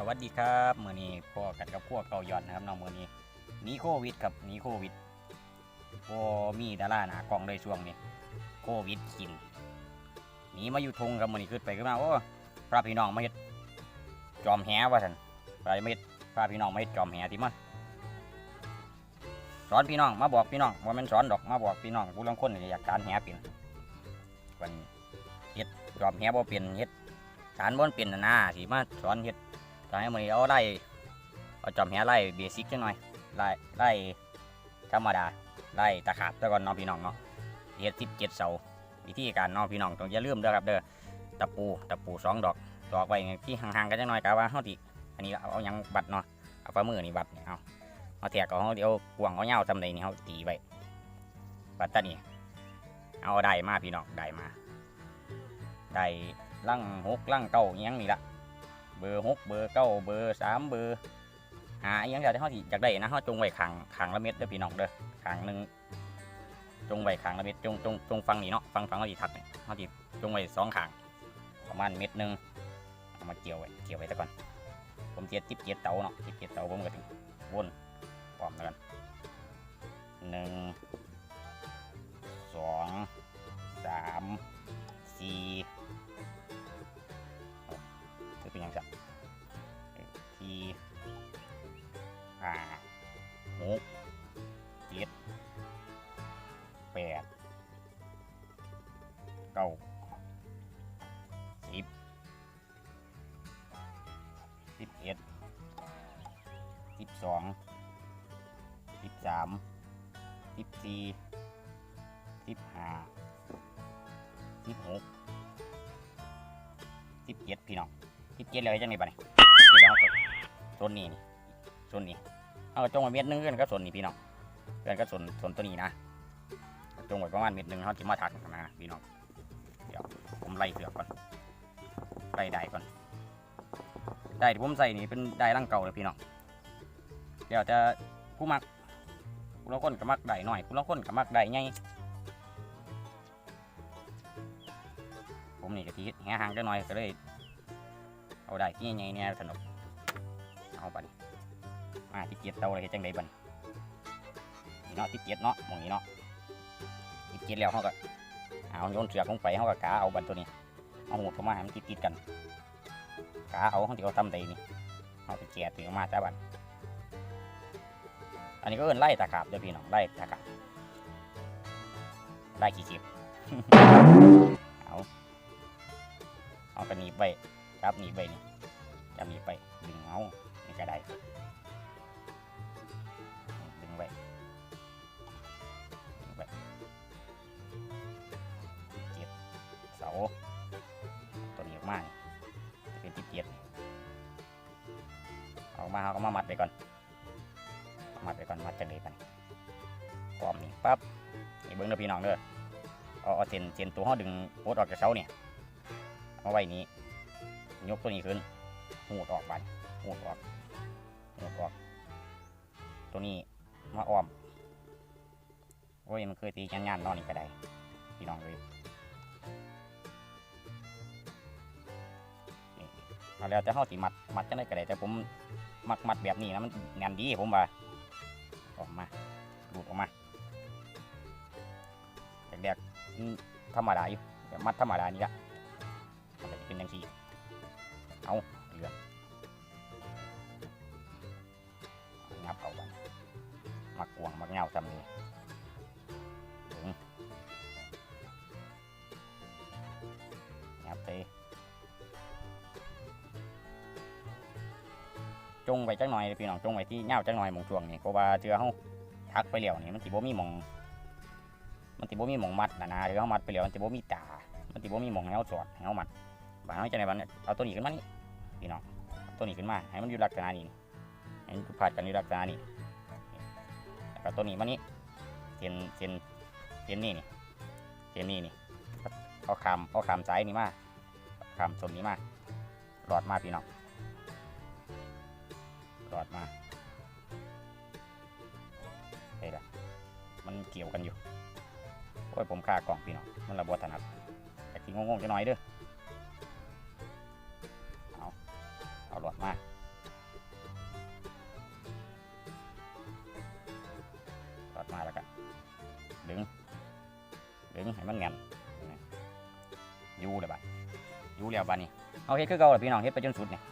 สวัสดีครับมือนี้พ่อกันกับพวกเกาหยอนนะครับน้องมือนี้นีโควิดครับนีโควิดพอมีดาราหนากองเลยช่วงนี้โควิดกินหนีมาอยู่ทงครับมือนี้ขึ้นไปขึ้นมาโอ้พระพี่น้องมาเฮ็ดจอมแหว่าท่านพระมาเฮ็ดพระพี่น้องมาเฮ็ดจอมแหที่มันสอนพี่น้องมาบอกพี่น้องว่ามันสอนดอกมาบอกพี่น้องผู้ลางคนนี่อยากการแหเป็นวันเฮ็ดจอมแหบ่เป็นเฮ็ดการบ่เป็นน่ะนะสิมาสอนเฮ็ด ตอนนี้มือนี้เอาไล่เอาจอมแหไล่เบสิกจังหน่อยไล่ไล่ธรรมดาไล่ตะขาบแล้วก่อนน้องพี่น้องเนาะเฮ็ดสิบเจ็ดเสาวิธีการน้องพี่น้องต้องอย่าลืมเด้อครับเด้อตะปูตะปูสองดอกดอกไว้ที่ห่างๆกันจังหน่อยกะว่าเฮาติอันนี้เอาเอายังบัดเนาะเอาฝ่ามือนี่บัดนี่เอาเอาแทกเอาเฮาเดี๋ยวกวางเอาเหย้าทำใดนี่เฮาตีไว้บัดตานี่เอาได้มาพี่น้องได้มาได้ลังหกลังเก้าอิหยังนี่ละ เบอร์หกเบอร์เก้าเบอร์สามเบอร์หาอหยังอยากได้เขาที่อยากได้นะเขาจงไว้ขังขังละเม็ดเด้อพี่น้องเด้อขังหนึ่งจงไว้ขังละเม็ดจงจงจงฟังนี่เนาะฟังฟังเขาที่ทักเนี่ยเขาที่จงไว้สองขังประมาณเม็ดหนึ่งเอามาเกี่ยวไว้เกี่ยวไว้ซะก่อนผมเจ็ดจิบเจ็ดเตาเนาะจิบเจ็ดเตาผมก็ อ็ดสิบสองสิบสามสิบสี่สิบห้าสิบหกสิบเจ็ดพี่น้องสิบเจ็ดเลยจังไงบ้านี่ที่เราก็ส่วนนี้นี่ส่วนนี้เอาจงไว้เม็ดนึงกันก็ส่วนนี้พี่น้องเพื่อนก็ส่วนส่วนตัวนี้นะจงไว้ประมาณเม็ดหนึงเขาจะมาถักนะพี่น้องเดี๋ยวผมไล่เปลือกก่อนไล่ได้ก่อน ได้ที่ผมใส่นี่เป็นได้ร่างเก่าเลยพี่น้องเดี๋ยวจะผู้มักผู้ละคนก็มักได้หน่อยผู้ละคนก็มักได้ไงผมนี่กะทิแหห่างจะหน่อยก็เลยเอาได้ที่ใหญ่ๆเนี่ยสนุกเอาบันมาที่เกียรเตาเลยจังไดบันนี่เนาะที่เกียรเนาะมองนี้เนาะที่เกียรแล้วเขาก็เอาโยนเสือกลงไปเขาก็กาเอาบันตัวนี้เอาหูดเข้ามาให้มันติดติดกัน กาเอาของที่เขาทำไดนี่เอาไปแจกะตีออกมาจ้าบันอันนี้ก็เอิ้นไล่ตะขาบเด้อพี่น้องไล่ตะขาบไล่ขี้เกีบเอาเอากระหนีบไปจับหนีบไปนี่จับหนีบไปดึงเอานี่ก็ได้ ไปก่อนเอามัดไปก่อนมัดจะเลยกันกอมนี่ปั๊บนี่เบิ้งเด้อพี่น้องเด้อเอาเอาเส้นเส้นตัวเขาดึงโพดออกจากเสาเนี่ยเอาไว้นี้ยกตัวนี้ขึ้นหูดออกไปหูดออกหูดออก ตัวนี้มาอ้อมโอ้ยมันเคยตีงานๆนอนนี่ก็ได้พี่น้องเลย แล้วจะเข้าสีมัดมัดจะได้ก็ได้แต่ผมมัดมัดแบบนี้นะมันงานดีผมว่าออกมาหลุดออกมาแรกๆอืมธรรมดาอยู่แบบมัดธรรมดานี่ละมันจะเป็นย่างที่เอาเรืองับเอาไปมักกวงมักเงาทำนี่ จงไว้จังหน่อยพี่น้องจงไว้ที่เงาจังหน่อยมองช่วงนี่เพราะว่าเจือเขาทักไปเหลียวนี่มันสิบ่มีมองมันสิบ่มีมองมัดนะนะหรือเขามัดไปเหลียวมันสิบ่มีตา มันสิบ่มีมองให้เขาสอดให้เขามัดบางครั้งจะในวันนี่ยเอาตัวนี้ขึ้นมานี่พี่น้องตัวนี้ขึ้นมาให้มันอยู่ลักษณะนี้ให้มันผัดกันอยู่ลักษณะนี้แล้วก็ตัวนี้มานี่เส้นเส้นเส้นนี่นี่เส้นนี่นี่เอาคำเอาคำซ้ายนี่มาคำส่วนนี้มาหลอดมาพี่น้อง กอดมาเฮ้ยละมันเกี่ยวกันอยู่ โอ้ยผมฆ่ากล่องพี่น้อง มันระบวถนัดแต่กินงงๆจะน้อยเด้อ เอา เอาหลอดมาหลอดมาแล้วกันดึง ดึงให้มันงันยู่เลยบ้านอยู่แล้วบ้านนี้เอาเฮ็ดคือเก่าและพี่น้องเฮ็ดไปจนสุดเนี่ย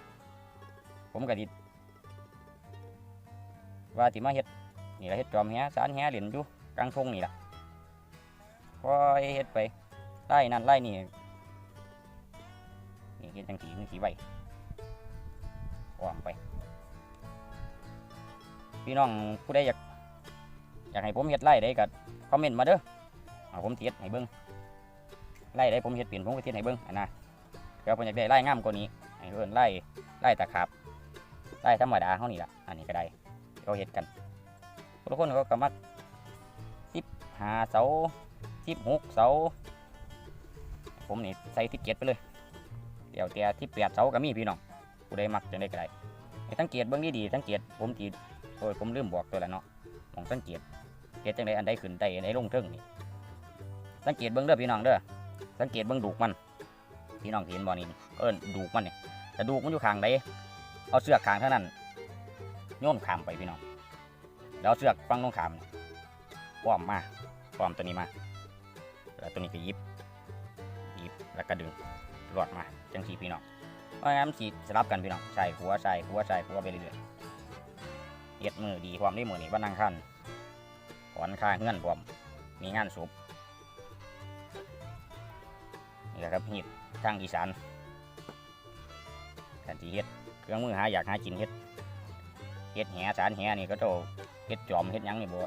ผมก็ดิ ว่าติมาเฮ็ดนี่ละเฮ็ดจอมแหสารแหเหรียญอยู่กลางทงนี่ละพอเฮ็ดไปไล่นั่นไล่นี่นี่เฮ็ดจังสีนี่สีไว้อ้อมไป พี่น้องผู้ใดอยากอยากให้ผมเฮ็ดไล่ได้ก็คอมเมนต์มาเด้อเอาผมสิเฮ็ดให้เบิ่งไล่ได้ผมเฮ็ดเปลี่ยนผมก็เฮ็ดให้เบิ่งอันนะเดี๋ยวผมอยากได้ไล่งามกว่านี้ให้เอิ้นไล่ไล่ตะขาบไล่ธรรมดาเฮานี่ละอันนี้ก็ได้ เขาเฮ็ดกันทุกคนเขาก็มัก15เสา16เสา ผมนี่ใส่17ไปเลย เดี๋ยวแต่18เสาก็มีพี่น้องผู้ใดมักจังได๋ก็ได้ให้งเกตเบิ่งดีๆสังเกตผมสิโอ้ยผมลืมบอกตัวล้วเนาะมองสังเกตเกตจังไดอันใดขึ้นใต้อันใดลงเทิงนี่สังเกตเบิ่งเด้อพี่น้องเด้อสังเกตเบิ่งดูกมันพี่น้องเห็นบ่นี่เอิ้นดูกมันเนี่ยแต่ดูกมันอยู่ข้างใดเอาเสือกข้างเท่านั้น โยนขามไปพี่น้องแล้วเสือกฟังตรงขามนี่ป้อมมาป้อมตัวนี้มา แล้วตัวนี้ก็ยิบยิบแล้วก็ดึงรอดมาจังสีพี่น้องเพราะงั้นมันสิสลับกันพี่น้องใส่หัวใส่หัวใส่หัวไปเรื่อยๆเฮ็ดมือดีความได้มือนี่วันนังคันขอนค่าเงื่อนพร้อมมีงานศพนี่แหละครับหีบทางอีสานกันที่เฮ็ดเครื่องมือหาอยากหากินเฮ็ด เฮ็ดแหสารแหนี่ก็เจ้าเฮ็ดจอมเฮ็ดยังนี่บ่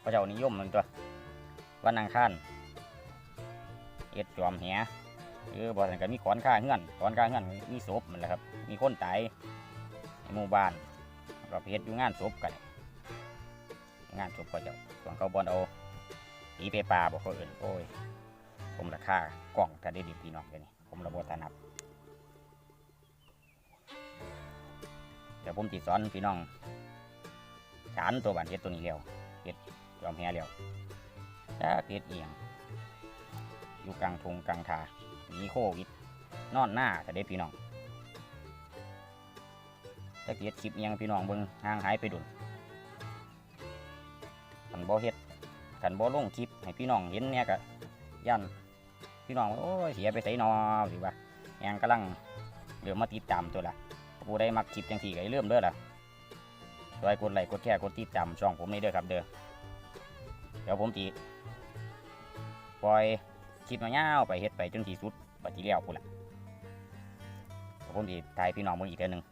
เขาเจ้านิยมมันตัววันนังคันเฮ็ดจอมแหหรือบ่ทันก็มีขอนค่าเงื่อนขอนค่าเงื่อนมีศพมันแหละครับ มีคนตายในหมู่บ้านก็เฮ็ดอยู่งานศพกัน งานศพก็จะส่วนเขาบอลเอาผีไปปลาบอกเขาเอื่นโอ้ยผมราคากล่องถ้าได้ดีพี่น้องเดี๋ยวนี้ผมระบบถนับ ดี๋ยวผมติสอนพี่น้องฉานตัวบันเฮ็ดตัวนี้เร็วเฮ็ดยอมแพ้เร็วถ้าเฮ็ดเอียง อยู่กลางทงกลางทามีโควิด นอนหน้าถ้าได้พี่น้องถ้าเกิดคลิปอิหยังพี่น้องเบิ่งห่างหายไปดุนกันบ่เฮ็ดกันบ่ลงคลิปให้พี่น้องเห็นเนี่ยก็ยันพี่น้องโอ้ยเสียไปไสนอหรือว่ายังกำลังเริ่มมาติดตามตัวละ ผู้ใดมักคลิปจังสี่ก็อย่าลืมเด้อล่ะช่วยกดไลค์กดแชร์กดติดตามช่องผมนี่เด้อครับเด้อเดี๋ยวผมตีปล่อยคลิปมาวๆไปเฮ็ดไปจนที่สุดไปทีเล้วพุ่นล่ะเดี๋ยวผมตีถ่ายพี่น้องมึงอีกเทื่อหนึ่ง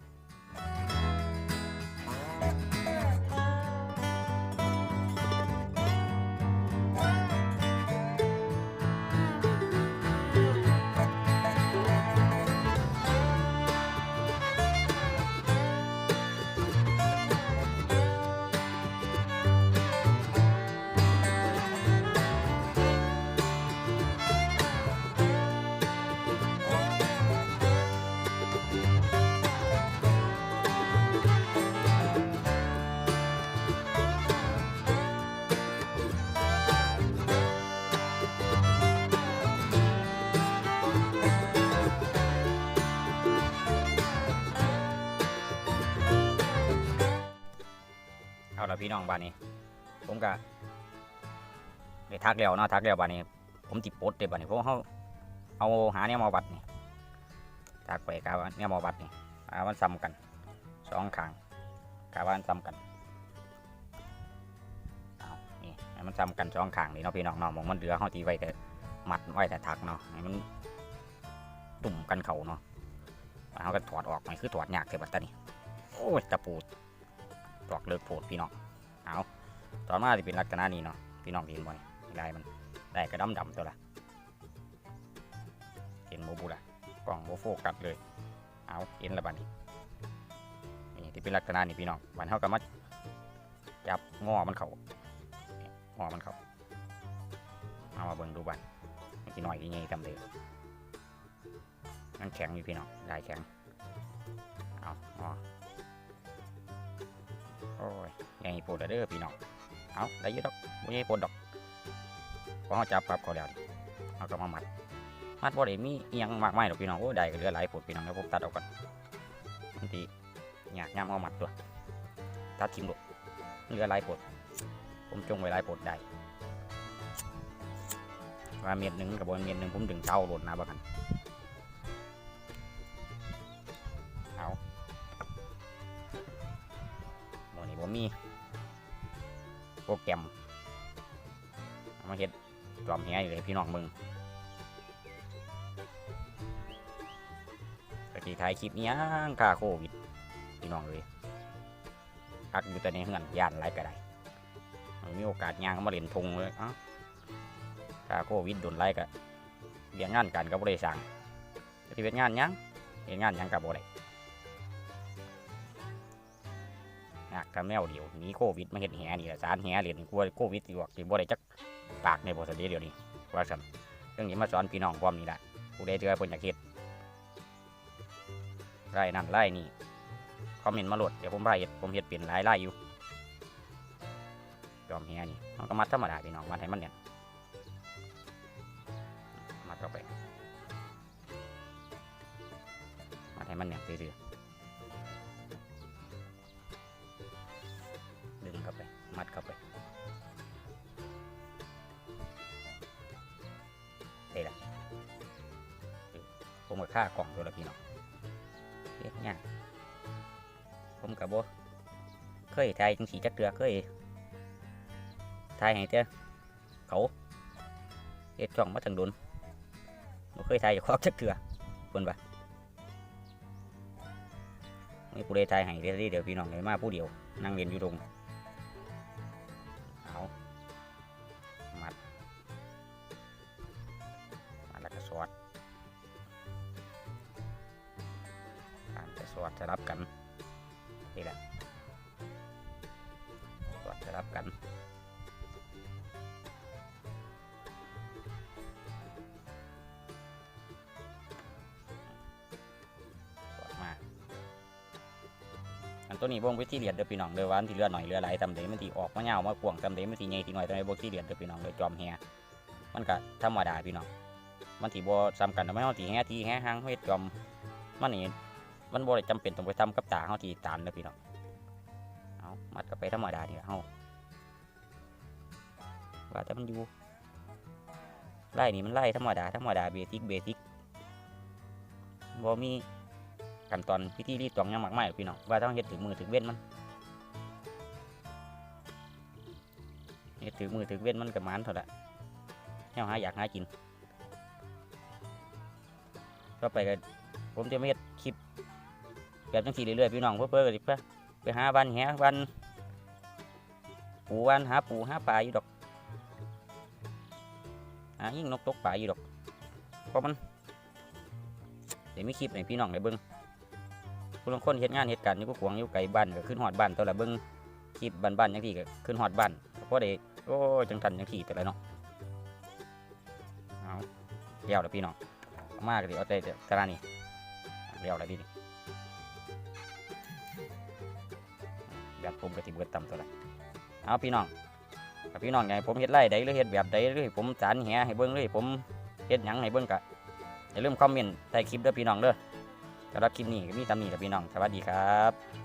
พี่น้องบ้านนี้ ผมก็ได้ทักแล้วเนาะทักแล้วบ้านนี้ ผมติดปดเด้บ้านนี้เพราะเขาเอาหาเนี่ยมาวัดนี่ทักไปกาวเนี่ยมาวัดนี่อามันซ้ำกันสองข้างกาว่ามันซ้ำกันเอานี่มันซ้ำกันสองขางนี่เนาะพี่น้องเนาะมองมันเหลือเขาตีไว้แต่มัดไว้แต่ทักเนาะมันตุ่มกันเข่าเนาะเขาก็ถอดออกมันคือถอดยากเท่าบัดตานี่โอ้ยตะปูตอกเลิกโพดพี่น้อง เอาต่อมาจะเป็นลักษณะนี้เนาะพี่น้องเห็นบ่อยลายมันได้กระดำดำตัวละเห็นโมบุละกล่องโมโฟกัสเลย เอาเห็นละบัดนี้นี่ที่เป็นลักษณะนี้พี่น้องบันเท่ากับมาจับงอมันเขางอมันเขาเอามาเบิ่งดูบันกี่หน่อยกี่ไงทำเลยมันแข็งอยู่พี่น้องลายแข็งเอางอ โอ้ยใหญ่โปวดเด้อพี่น้องเอาได้ยืดดอกบ่ใหญ่ปวดดอกพอเขาจับปรับเขาแล้วเขาก็มามัด มัดบ่ได้มีเอียงมากมายหรอกพี่น้องโอ้ได้ก็เหลือหลายปวดพี่น้องแล้วผมตัดออกก่อนบางทีอยากย่ำเอามัดตัวตัดทิมดูเหลือหลายปวดผมจงไว้หลายปวดได้ว่าเม็ดหนึ่งกับบนเม็ดหนึ่งผมดึงเต้าหล่นนะบ้างกัน มีโปรแกรมเอามาเฮ็ดจอมแหอยู่เลยพี่น้องมึงกะทีถ่ายคลิปนี้ยค่าโควิดพี่น้องเลยพักอยู่แต่ในเฮือนย่านไรก็ได้มีโอกาสย่างเข้ามาเล่นทงเลยอ้าค่าโควิดโดนไรก็เรียนงานกันก็บ่ได้สั่งจะที่เป็นงานยังเห็นงานยังกับบ่ได้ นักกระแมวเดียวหนีโควิดมาเห็นแหนี่สารแหเหรียญกลัวโควิดสิวกสิบ่ได้จักปากในบ่สเดีเดียวนี้ว่าซั่นเรื่องนี้มาสอนพี่น้องพร้อมนี่แหละผู้ใดเจอเพิ่นอยากเฮ็ดไร่นั่นไร่นี่คอมเมนต์มาโหลดเดี๋ยวผมพาเฮ็ดผมเฮ็ดเป็นหลายไร่อยู่ยอมแหนี่มันก็มัดธรรมดาพี่น้องมัดให้มันเนี่ยมัดเข้าไปมัดให้มันเนี่ยซื่อๆ มัดเข้าไปได้ละผมกับค่ากล่องตัวละพี่น้องเฮ็ดยากผมกับโบเคยทายจังสีจักเตือเคยทายให้เจ้าเขาเฮ็ดจ่องมาถึงโดนบ่เคยทายอยู่ครอบจักเตือเพิ่นปะมีผู้ใดทายให้เดี๋ยวเดี๋ยวพี่น้องเลยมาผู้เดียวนั่งเรียนอยู่ตรง กัน มาอันตัวนี้บ่งวิธีเรียนเด้อพี่น้องเด้อวาอันที่เรือหน่อยเรือหลายตำเดมันที่ออกมายามากวงตำเดมันที่ใหญ่ที่หน้อยตำเดบ่ที่เรียนเด้อพี่น้องเด้อจอมแฮมันก็ธรรมดาพี่น้องมันที่บ่ซ้ำกันทำไมเฮาที่แฮที่แฮหางเฮ็ดจอมมันนี่มันบ่ได้จำเป็นต้องไปทำกับตาเฮาที่ตานเด้อพี่น้องเอามัดก็ไปธรรมดานี่ล่ะเฮา ว่าแต่มันอยู่ไล่นี่มันไล่ธรรมดาธรรมดาเบสิกเบสิกบ่มีขั้นตอนพิธีรีดตวงยังมากมายหรอกพี่น้องว่าต้องเฮ็ดถึงมือถึงเว้นมันเฮ็ดถึงมือถึงเว้นมันกับมันเท่าละเฮาหาอยากหากินก็ไปกันผมจะไม่เฮ็ดคลิปแบบจังซี่เรื่อยๆพี่น้องเพื่อเพื่อกันเพื่อไปหาบ้านแหบ้านปูบ้านหาปูหาปลาอยู่ดอก หายิ่งนกตกปลาอยู่ดอกเพราะมันเดี๋ยวมีคลิปให้พี่น้องได้เบิ่งผู้ลางคนเฮ็ดงานเฮ็ดการอยู่ก็ขวงอยู่ไกลบ้านก็ขึ้นฮอดบ้านตัวละเบิ่งคลิปบ้านๆจังซี่ก็ขึ้นฮอดบ้านเพราะได้โอ้จังทันจังซี่แต่ละเนาะเอาเลี้ยวแล้วพี่น้องมากเลยเอาใจแต่ตรานี่เลี้ยวแล้วพี่นี่แบบผมก็สิเบิดต่ำตัวละเอาพี่น้อง กับพี่น้องไงผมเฮ็ดไรใดหรือเฮ็ดแบบใดหรือผมสารแหให้เบิ้งหรือผมเฮ็ดหยังให้เบิ้งกะอย่าลืมคอมเมนต์ใต้คลิปด้วยพี่น้องเด้อสำหรับคลิปนี้ก็มีตำหนิกับพี่น้องสวัสดีครับ